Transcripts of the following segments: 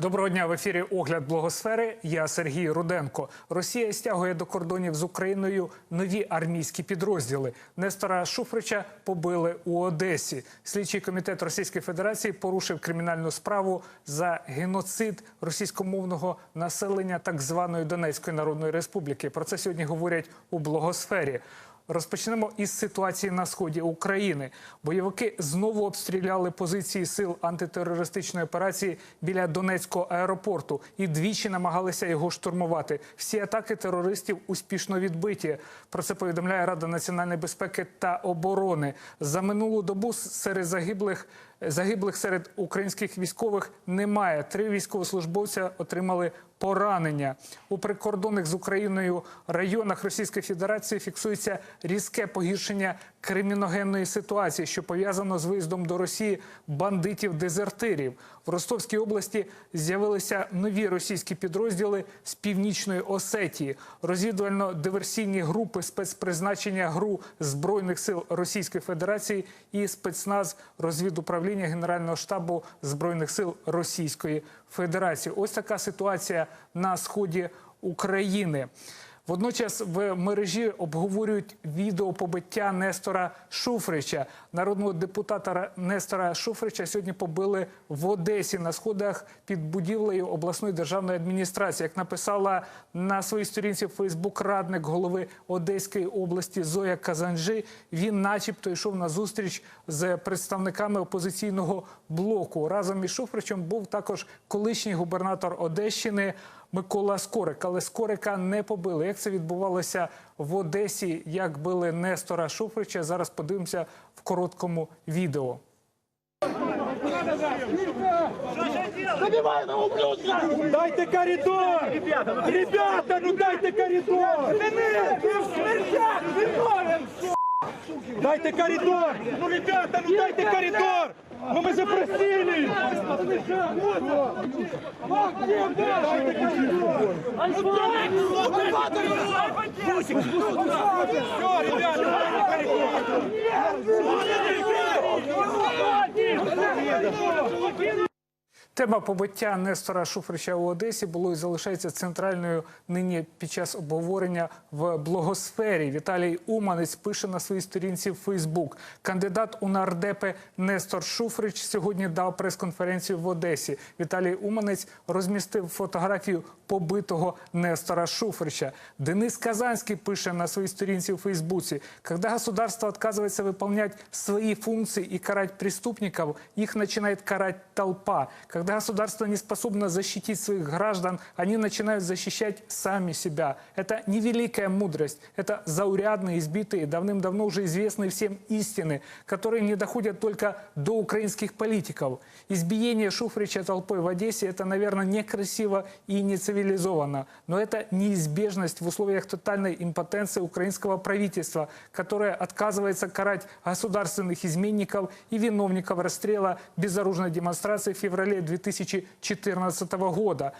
Доброго дня в ефірі Огляд Благосфери. Я Сергій Руденко. Росія стягує до кордонів з Україною нові армійські підрозділи. Нестора Шуфрича побили у Одесі. Слідчий комітет Російської Федерації порушив кримінальну справу за геноцид російськомовного населення так званої Донецької Народної Республіки. Про це сьогодні говорять у Благосфері. Розпочнемо із ситуації на сході України. Бойовики знову обстріляли позиції сил антитерористичної операції біля Донецького аеропорту і двічі намагалися його штурмувати. Всі атаки терористів успішно відбиті. Про це повідомляє Рада національної безпеки та оборони. За минулу добу серед загиблих. Загиблих серед українських військових немає. Три військовослужбовця отримали поранення у прикордонних з Україною районах Російської Федерації. Фіксується різке погіршення криміногенної ситуації, що пов'язано з виїздом до Росії бандитів-дезертирів. В Ростовській області з'явилися нові російські підрозділи з північної Осетії. Розвідувально-диверсійні групи спецпризначення ГРУ збройних сил Російської Федерації і спецназ розвідуправління Генерального штабу збройних сил Російської Федерації. Ось така ситуація на сході України. Водночас в мережі обговорюють відео побиття Нестора Шуфрича. Народного депутата Нестора Шуфрича сьогодні побили в Одесі на сходах під будівлею обласної державної адміністрації. Як написала на своїй сторінці Фейсбук радник голови Одеської області Зоя Казанжи, він, начебто, йшов на зустріч з представниками опозиційного блоку. Разом із Шуфричем був також колишній губернатор Одещини. Микола Скорик, але Скорика не побили. Як це відбувалося в Одесі? Як били Нестора Шуфрича? Зараз подивимося в короткому відео. Забивай на ублюдка! Дайте коридор! Ребята, ну дайте коридор! Дайте коридор! Ну, ребята, ну дайте коридор! Ну мы запросили! Все, ребята! Тема побиття Нестора Шуфрича у Одесі було і залишається центральною нині під час обговорення в блогосфері. Віталій Уманець пише на своїй сторінці в Фейсбук. Кандидат у нардепи Нестор Шуфрич сьогодні дав прес-конференцію в Одесі. Віталій Уманець розмістив фотографію побитого Нестора Шуфрича. Денис Казанський пише на своей сторінці в Фейсбуці. Когда государство отказывается выполнять свои функции и карать преступников, их начинает карать толпа. Когда государство не способно защитить своих граждан, они начинают защищать сами себя. Это не великая мудрость, это заурядные, избитые, давным-давно уже известные всем истины, которые не доходят только до украинских политиков. Избиение Шуфрича толпой в Одессе – это, наверное, некрасиво и не цивилизованно. Но это неизбежность в условиях тотальной импотенции украинского правительства, которое отказывается карать государственных изменников и виновников расстрела безоружной демонстрации в феврале 2014 года.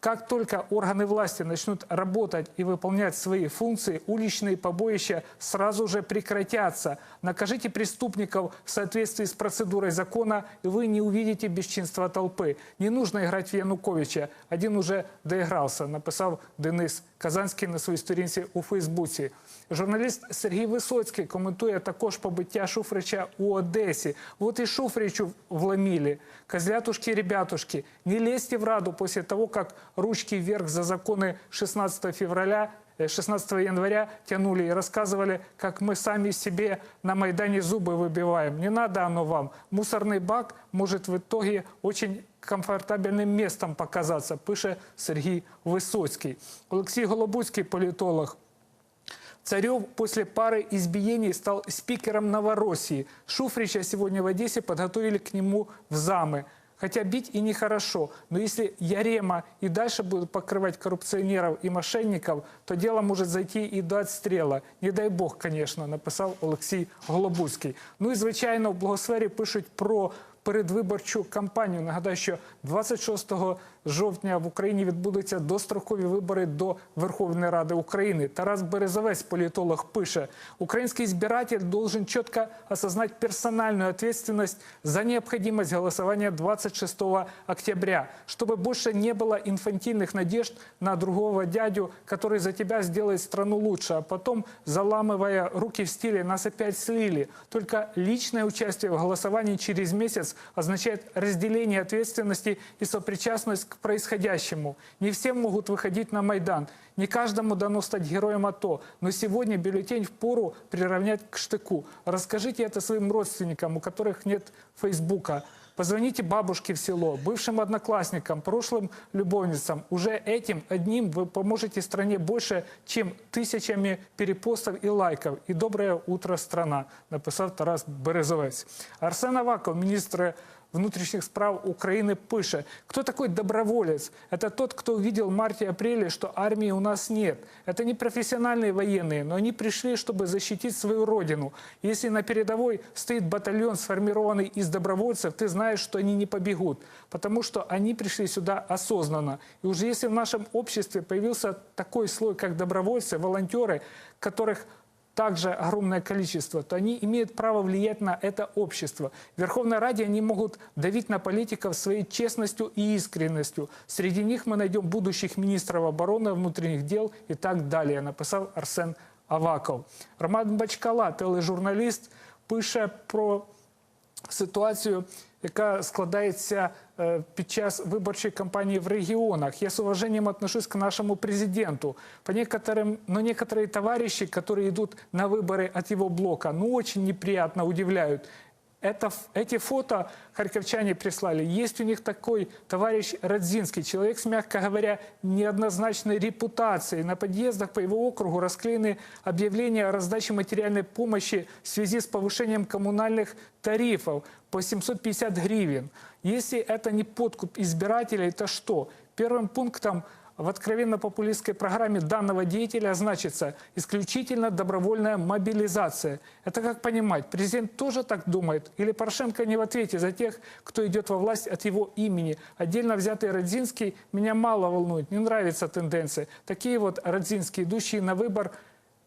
Как только органы власти начнут работать и выполнять свои функции, уличные побоища сразу же прекратятся. Накажите преступников в соответствии с процедурой закона, и вы не увидите бесчинства толпы. Не нужно играть в Януковича. Один уже доигрался, написал Денис Казанський на своїй сторінці у Фейсбуці. Журналіст Сергій Висоцький коментує також побиття Шуфрича у Одесі. Вот и Шуфричу вломили. Козлятушки, ребятушки, не лезьте в Раду после того, как ручки вверх за законы 16 февраля 16 января тянули и рассказывали, как мы сами себе на Майдане зубы выбиваем. Не надо оно вам. Мусорный бак может в итоге очень комфортабельным местом показаться, пише Сергій Висоцький. Олексій Голобуцький, політолог, Царев после пары избиений стал спикером Новороссии. Шуфрича сегодня в Одессе подготовили к нему в замы. Хотя бить и нехорошо, но если Ярема и дальше будут покрывать коррупционеров и мошенников, то дело может зайти и до отстрела. Не дай Бог, конечно, написав Олексій Голобуцький. Ну і звичайно, в благосфері пишуть про передвиборчу кампанію. Нагадаю, що 26 жовтня в Україні відбудуться дострокові вибори до Верховної Ради України. Тарас Березовець, політолог, пише: Український избиратель должен чітко осознать персональную ответственность за необходимость голосования 26 октября, чтобы больше не было инфантильных надежд на другого дядю, который за тебя сделает страну лучше, а потом, заламывая руки в стиле «нас опять слили». Только личное участие в голосовании через месяц означает разделение ответственности и сопричастность к происходящему. Не все могут выходить на Майдан. Не каждому дано стать героем АТО, но сегодня бюллетень в пору приравнять к штыку. Расскажите это своим родственникам, у которых нет Фейсбука. Позвоните бабушке в село, бывшим одноклассникам, прошлым любовницам. Уже этим одним вы поможете стране больше, чем тысячами перепостов и лайков. И доброе утро, страна, написав Тарас Березовець. Арсен Аваков, министр внутренних справ Украины, пише, кто такой доброволец? Это тот, кто увидел в марте-апреле, что армии у нас нет. Это не профессиональные военные, но они пришли, чтобы защитить свою родину. Если на передовой стоит батальон, сформированный из добровольцев, ты знаешь, что они не побегут, потому что они пришли сюда осознанно. И уже если в нашем обществе появился такой слой, как добровольцы, волонтеры, которых также огромное количество, то они имеют право влиять на это общество. В Верховной Раде они могут давить на политиков своей честностью и искренностью. Среди них мы найдем будущих министров обороны, внутренних дел и так далее, написав Арсен Аваков. Роман Бачкала, тележурналіст, пише про ситуацію, яка складається е, під час виборчої кампанії в регионах. Я с уважением отношусь к нашему президенту. По некоторым, но некоторые товарищи, которые идут на выборы от его блока, ну очень неприятно удивляют. Это, ф- эти фото харьковчане прислали. Есть у них такой товарищ Радзинский, человек с, мягко говоря, неоднозначной репутацией. На подъездах по его округу расклеены объявления о раздаче материальной помощи в связи с повышением коммунальных тарифов по 750 гривен. Если это не подкуп избирателей, то что? Первым пунктом в откровенно-популистской программе данного деятеля значится исключительно добровольная мобилизация. Это как понимать? Президент тоже так думает? Или Порошенко не в ответе за тех, кто идет во власть от его имени? Отдельно взятый Родзинский меня мало волнует, не нравится тенденция. Такие вот Родзинские, идущие на выбор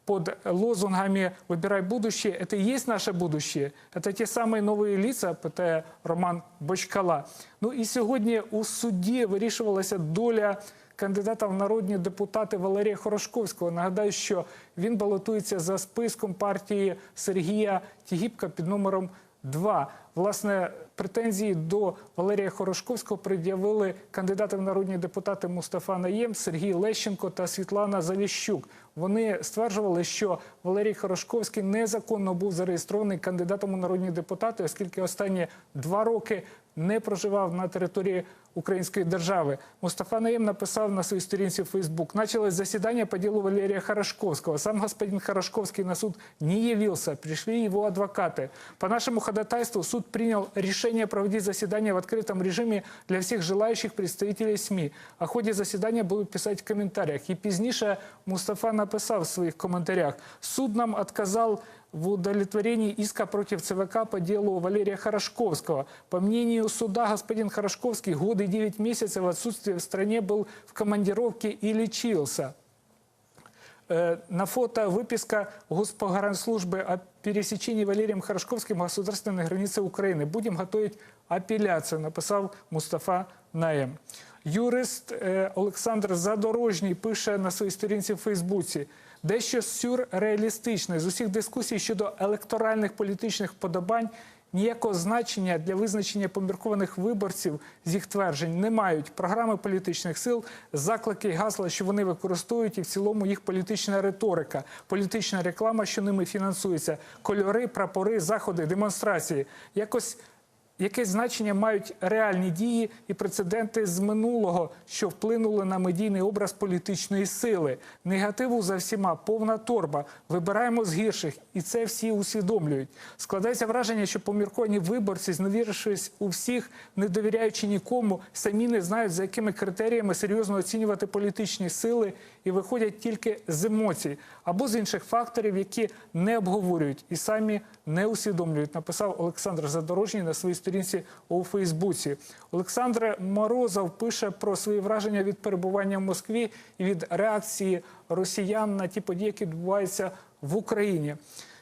под лозунгами «Выбирай будущее» – это и есть наше будущее. Это те самые новые лица, питає Роман Бочкала. Ну і сьогодні у суді вирішувалася доля кандидата в народні депутати Валерія Хорошковського. Нагадаю, що він балотується за списком партії Сергія Тігіпка під номером 2. Власне, претензії до Валерія Хорошковського пред'явили кандидати в народні депутати Мустафа Наєм, Сергій Лещенко та Світлана Заліщук. Вони стверджували, що Валерій Хорошковський незаконно був зареєстрований кандидатом у народні депутати, оскільки останні два роки не проживав на території Української держави. Мустафа Наєм написав на своїй сторінці в Фейсбук. Началось заседание по делу Валерия Хорошковского. Сам господин Хорошковский на суд не явился. Пришли его адвокаты. По нашему ходатайству суд принял решение проводить заседание в открытом режиме для всех желающих представителей СМИ. О ходе заседания будут писать в комментариях. И пізніше Мустафа написав в своих комментариях. Суд нам отказал в удовлетворении иска против ЦВК по делу Валерия Хорошковского. По мнению суда, господин Хорошковский годы и 9 месяцев отсутствия в стране был в командировке и лечился. Э, На фото выписка Госпогранслужбы о пересечении Валерием Хорошковским государственной границы Украины. Будем готовить апелляцию, написав Мустафа Наєм. Юрист е, Олександр Задорожній пише на своїй сторінці в Фейсбуці. Дещо сюрреалістичне з усіх дискусій щодо електоральних політичних подобань ніякого значення для визначення поміркованих виборців з їх тверджень не мають. Програми політичних сил, заклики гасла, що вони використовують, і в цілому їх політична риторика, політична реклама, що ними фінансується, кольори, прапори, заходи, демонстрації. Якось Яке значення мають реальні дії і прецеденти з минулого, що вплинули на медійний образ політичної сили? Негативу за всіма повна торба. Вибираємо з гірших, і це всі усвідомлюють. Складається враження, що помірковані виборці, зневірившись у всіх, не довіряючи нікому, самі не знають, за якими критеріями серйозно оцінювати політичні сили і виходять тільки з емоцій або з інших факторів, які не обговорюють і самі не усвідомлюють. Написав Олександр Задорожній на своїй сторінці у Фейсбуці. Олександр Морозов пише про свої враження від перебування в Москві і від реакції росіян на ті події, які відбуваються в Україні.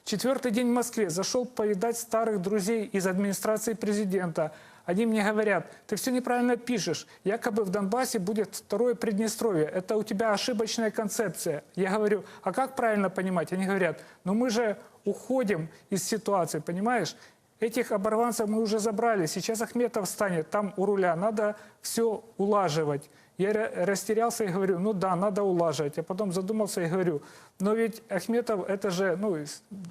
Четвертый день в Москве. Зашел повидать старых друзей из администрации президента. Они мне говорят, ты все неправильно пишешь. Якобы в Донбассе будет второе Приднестровье. Это у тебя ошибочная концепция. Я говорю, а как правильно понимать? Они говорят, ну мы же уходим из ситуации, понимаешь? Этих оборванцев мы уже забрали. Сейчас Ахметов станет там у руля. Надо все улаживать. Я ра- растерялся и говорю, ну да, надо улаживать. А потом задумался и говорю, но ведь Ахметов, это же, ну,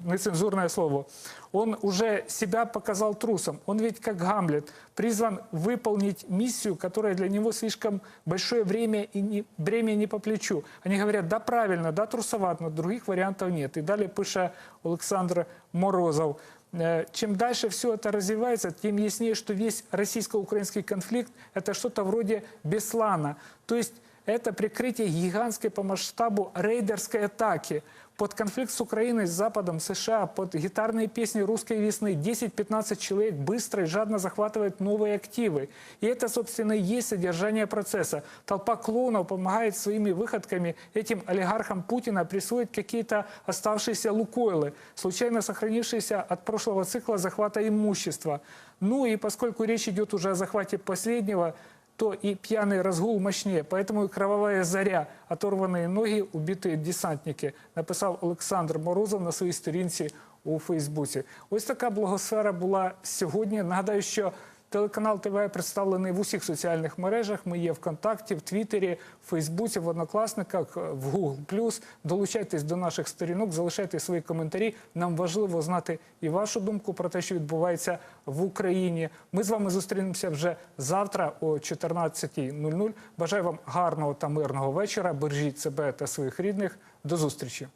нецензурное слово, он уже себя показал трусом. Он ведь, как Гамлет, призван выполнить миссию, которая для него слишком большое время и не, бремя не по плечу. Они говорят, да, правильно, да, трусоват, но других вариантов нет. И далее пише Александр Морозов. Э, Чем дальше все это развивается, тем яснее, что весь российско-украинский конфликт – это что-то вроде Беслана. То есть это прикрытие гигантской по масштабу рейдерской атаки под конфликт с Украиной, с Западом, США, под гитарные песни русской весны 10-15 человек быстро и жадно захватывают новые активы. И это, собственно, и есть содержание процесса. Толпа клоунов помогает своими выходками этим олигархам Путина присвоить какие-то оставшиеся лукойлы, случайно сохранившиеся от прошлого цикла захвата имущества. Ну и поскольку речь идет уже о захвате последнего, то и пьяный разгул мощнее. Поэтому и кровавая заря, оторванные ноги, убитые десантники, написав Олександр Морозов на своїй сторінці у Фейсбуці. Ось така благосфера була сьогодні. Нагадаю, що телеканал ТВ представлений в усіх соціальних мережах. Ми є ВКонтакті, в Твіттері, в Фейсбуці, в Однокласниках, в Google+. Долучайтесь до наших сторінок, залишайте свої коментарі. Нам важливо знати і вашу думку про те, що відбувається в Україні. Ми з вами зустрінемося вже завтра о 14.00. Бажаю вам гарного та мирного вечора. Бережіть себе та своїх рідних. До зустрічі.